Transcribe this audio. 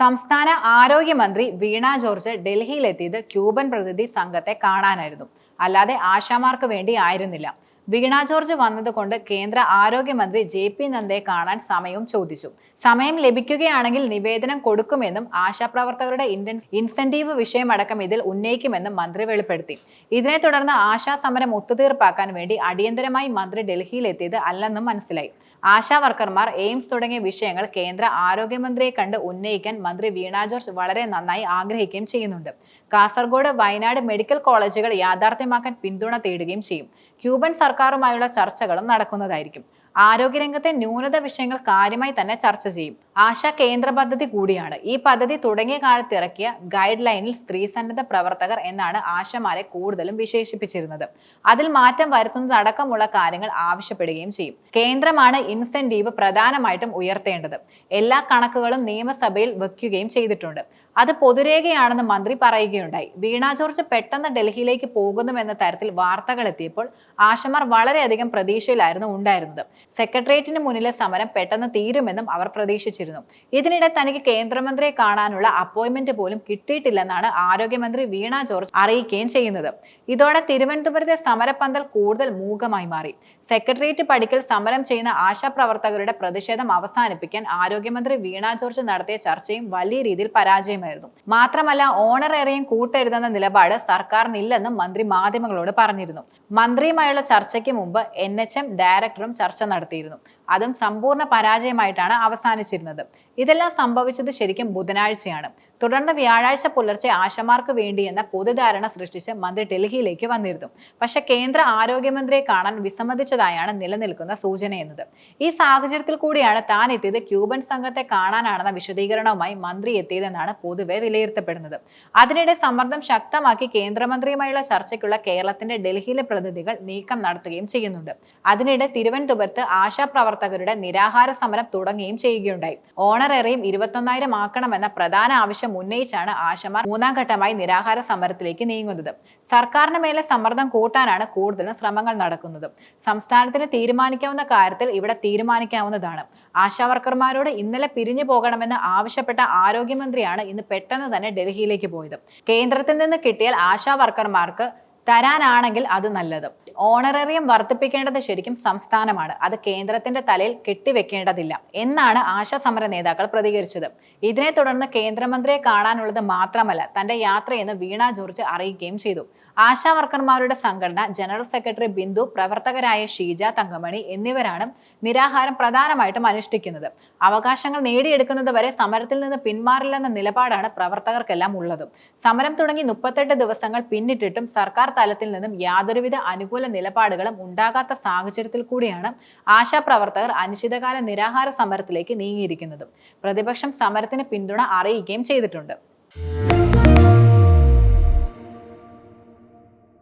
സംസ്ഥാന ആരോഗ്യമന്ത്രി വീണ George ഡൽഹിയിലെത്തിയത് Cuban പ്രതിനിധി സംഘത്തെ കാണാനായിരുന്നു. അല്ലാതെ ആശാമാർക്ക് വേണ്ടി ആയിരുന്നില്ല. വീണ ജോർജ് വന്നതുകൊണ്ട് കേന്ദ്ര ആരോഗ്യമന്ത്രി ജെ പി നന്ദയെ കാണാൻ സമയവും ചോദിച്ചു. സമയം ലഭിക്കുകയാണെങ്കിൽ നിവേദനം കൊടുക്കുമെന്നും ആശാപ്രവർത്തകരുടെ ഇൻസെന്റീവ് വിഷയമടക്കം ഇതിൽ ഉന്നയിക്കുമെന്നും മന്ത്രി വെളിപ്പെടുത്തി. ഇതിനെ തുടർന്ന് ആശാ സമരം ഒത്തുതീർപ്പാക്കാൻ വേണ്ടി അടിയന്തരമായി മന്ത്രി ഡൽഹിയിലെത്തിയത് അല്ലെന്നും മനസ്സിലായി. ആശാ വർക്കർമാർ എയിംസ് തുടങ്ങിയ വിഷയങ്ങൾ കേന്ദ്ര ആരോഗ്യമന്ത്രിയെ കണ്ട് ഉന്നയിക്കാൻ മന്ത്രി വീണ ജോർജ് വളരെ നന്നായി ആഗ്രഹിക്കുകയും ചെയ്യുന്നുണ്ട്. കാസർഗോഡ് വയനാട് മെഡിക്കൽ കോളേജുകൾ യാഥാർത്ഥ്യമാക്കാൻ പിന്തുണ തേടുകയും ചെയ്യും. ക്യൂബൻ സർക്കാരുമായുള്ള ചർച്ചകളും നടക്കുന്നതായിരിക്കും. ആരോഗ്യരംഗത്തെ ന്യൂനത വിഷയങ്ങൾ കാര്യമായി തന്നെ ചർച്ച ചെയ്യും. ആശ കേന്ദ്ര പദ്ധതി കൂടിയാണ്. ഈ പദ്ധതി തുടങ്ങിയ കാലത്ത് ഇറക്കിയ ഗൈഡ് ലൈനിൽ സ്ത്രീ സന്നദ്ധ പ്രവർത്തകർ എന്നാണ് ആശമാരെ കൂടുതലും വിശേഷിപ്പിച്ചിരുന്നത്. അതിൽ മാറ്റം വരുത്തുന്നത് അടക്കമുള്ള കാര്യങ്ങൾ ആവശ്യപ്പെടുകയും ചെയ്യും. കേന്ദ്രമാണ് ഇൻസെന്റീവ് പ്രധാനമായിട്ടും ഉയർത്തേണ്ടത്. എല്ലാ കണക്കുകളും നിയമസഭയിൽ വെക്കുകയും ചെയ്തിട്ടുണ്ട്. അത് പൊതുരേഖയാണെന്ന് മന്ത്രി പറയുകയുണ്ടായി. വീണ ജോർജ് പെട്ടെന്ന് ഡൽഹിയിലേക്ക് പോകുന്നുവെന്ന തരത്തിൽ വാർത്തകൾ എത്തിയപ്പോൾ ആശമാർ വളരെയധികം പ്രതീക്ഷയിലായിരുന്നു ഉണ്ടായിരുന്നത്. സെക്രട്ടേറിയറ്റിന് മുന്നിലെ സമരം പെട്ടെന്ന് തീരുമെന്നും അവർ പ്രതീക്ഷിച്ചിരുന്നു. ഇതിനിടെ തനിക്ക് കേന്ദ്രമന്ത്രിയെ കാണാനുള്ള അപ്പോയിന്റ്മെന്റ് പോലും കിട്ടിയിട്ടില്ലെന്നാണ് ആരോഗ്യമന്ത്രി വീണ ജോർജ് അറിയിക്കുകയും ചെയ്യുന്നത്. ഇതോടെ തിരുവനന്തപുരത്തെ സമരപ്പന്തൽ കൂടുതൽ മൂകമായി മാറി. സെക്രട്ടേറിയറ്റ് പടിക്കൽ സമരം ചെയ്യുന്ന ആശാപ്രവർത്തകരുടെ പ്രതിഷേധം അവസാനിപ്പിക്കാൻ ആരോഗ്യമന്ത്രി വീണ ജോർജ് നടത്തിയ ചർച്ചയും വലിയ രീതിയിൽ പരാജയമായിരുന്നു. മാത്രമല്ല ഓണറേറിയം കൂട്ടരുതെന്ന നിലപാട് സർക്കാരിനില്ലെന്നും മന്ത്രി മാധ്യമങ്ങളോട് പറഞ്ഞിരുന്നു. മന്ത്രിയുമായുള്ള ചർച്ചയ്ക്ക് മുമ്പ് എൻ ഡയറക്ടറും ചർച്ച നടത്തിയിരുന്നു. അതും സമ്പൂർണ പരാജയമായിട്ടാണ് അവസാനിച്ചിരുന്നത്. ഇതെല്ലാം സംഭവിച്ചത് ശരിക്കും ബുധനാഴ്ചയാണ്. തുടർന്ന് വ്യാഴാഴ്ച പുലർച്ചെ ആശമാർക്ക് വേണ്ടിയെന്ന പൊതുധാരണ സൃഷ്ടിച്ച് മന്ത്രി ഡൽഹിയിലേക്ക് വന്നിരുന്നു. പക്ഷേ കേന്ദ്ര ആരോഗ്യമന്ത്രിയെ കാണാൻ വിസമ്മതിച്ചതായാണ് നിലനിൽക്കുന്ന സൂചന എന്നത് ഈ സാഹചര്യത്തിൽ കൂടിയാണ് താൻ എത്തിയത് ക്യൂബൻ സംഘത്തെ കാണാനാണെന്ന വിശദീകരണവുമായി മന്ത്രി എത്തിയതെന്നാണ് പൊതുവെ വിലയിരുത്തപ്പെടുന്നത്. അതിനിടെ സമ്മർദ്ദം ശക്തമാക്കി കേന്ദ്രമന്ത്രിയുമായുള്ള ചർച്ചയ്ക്കുള്ള കേരളത്തിന്റെ ഡൽഹിയിലെ പ്രതിനിധികൾ നീക്കം നടത്തുകയും ചെയ്യുന്നുണ്ട്. അതിനിടെ തിരുവനന്തപുരത്ത് ആശാപ്രവർത്തകരുടെ നിരാഹാര സമരം തുടങ്ങുകയും ചെയ്യുകയുണ്ടായി. ഓണറേറിയും ഇരുപത്തൊന്നായിരം ആക്കണമെന്ന പ്രധാന ആവശ്യം ഉന്നയിച്ചാണ് ആശമാർ മൂന്നാം ഘട്ടമായി നിരാഹാര സമരത്തിലേക്ക് നീങ്ങുന്നത്. സർക്കാരിന് മേലെ സമ്മർദ്ദം കൂട്ടാനാണ് കൂടുതലും ശ്രമങ്ങൾ നടക്കുന്നത്. സംസ്ഥാനത്തിന് തീരുമാനിക്കാവുന്ന കാര്യത്തിൽ ഇവിടെ തീരുമാനിക്കാവുന്നതാണ്. ആശാവർക്കർമാരോട് ഇന്നലെ പിരിഞ്ഞു പോകണമെന്ന് ആവശ്യപ്പെട്ട ആരോഗ്യമന്ത്രിയാണ് ഇന്ന് പെട്ടെന്ന് തന്നെ ഡൽഹിയിലേക്ക് പോയത്. കേന്ദ്രത്തിൽ നിന്ന് കിട്ടിയാൽ ആശാ വർക്കർമാർക്ക് തരാനാണെങ്കിൽ അത് നല്ലത്. ഓണററിയം വർദ്ധിപ്പിക്കേണ്ടത് ശരിക്കും സംസ്ഥാനമാണ്. അത് കേന്ദ്രത്തിന്റെ തലയിൽ കെട്ടിവെക്കേണ്ടതില്ല എന്നാണ് ആശാ സമര നേതാക്കൾ പ്രതികരിച്ചത്. ഇതിനെ തുടർന്ന് കേന്ദ്രമന്ത്രിയെ കാണാനുള്ളത് മാത്രമല്ല തന്റെ യാത്രയെന്ന് വീണ ജോർജ് അറിയിക്കുകയും ചെയ്തു. ആശാ വർക്കർമാരുടെ സംഘടന ജനറൽ സെക്രട്ടറി ബിന്ദു പ്രവർത്തകരായ ഷീജ തങ്കമണി എന്നിവരാണ് നിരാഹാരം പ്രധാനമായിട്ടും അനുഷ്ഠിക്കുന്നത്. അവകാശങ്ങൾ നേടിയെടുക്കുന്നത് വരെ സമരത്തിൽ നിന്ന് പിന്മാറില്ലെന്ന നിലപാടാണ് പ്രവർത്തകർക്കെല്ലാം ഉള്ളത്. സമരം തുടങ്ങി മുപ്പത്തെട്ട് ദിവസങ്ങൾ പിന്നിട്ടിട്ടും സർക്കാർ തലത്തിൽ നിന്നും യാതൊരുവിധ അനുകൂല നിലപാടുകളും ഉണ്ടാകാത്ത സാഹചര്യത്തിൽ കൂടിയാണ് ആശാപ്രവർത്തകർ അനിശ്ചിതകാല നിരാഹാര സമരത്തിലേക്ക് നീങ്ങിയിരിക്കുന്നത്. പ്രതിപക്ഷം സമരത്തിന് പിന്തുണ അറിയിക്കുകയും ചെയ്തിട്ടുണ്ട്.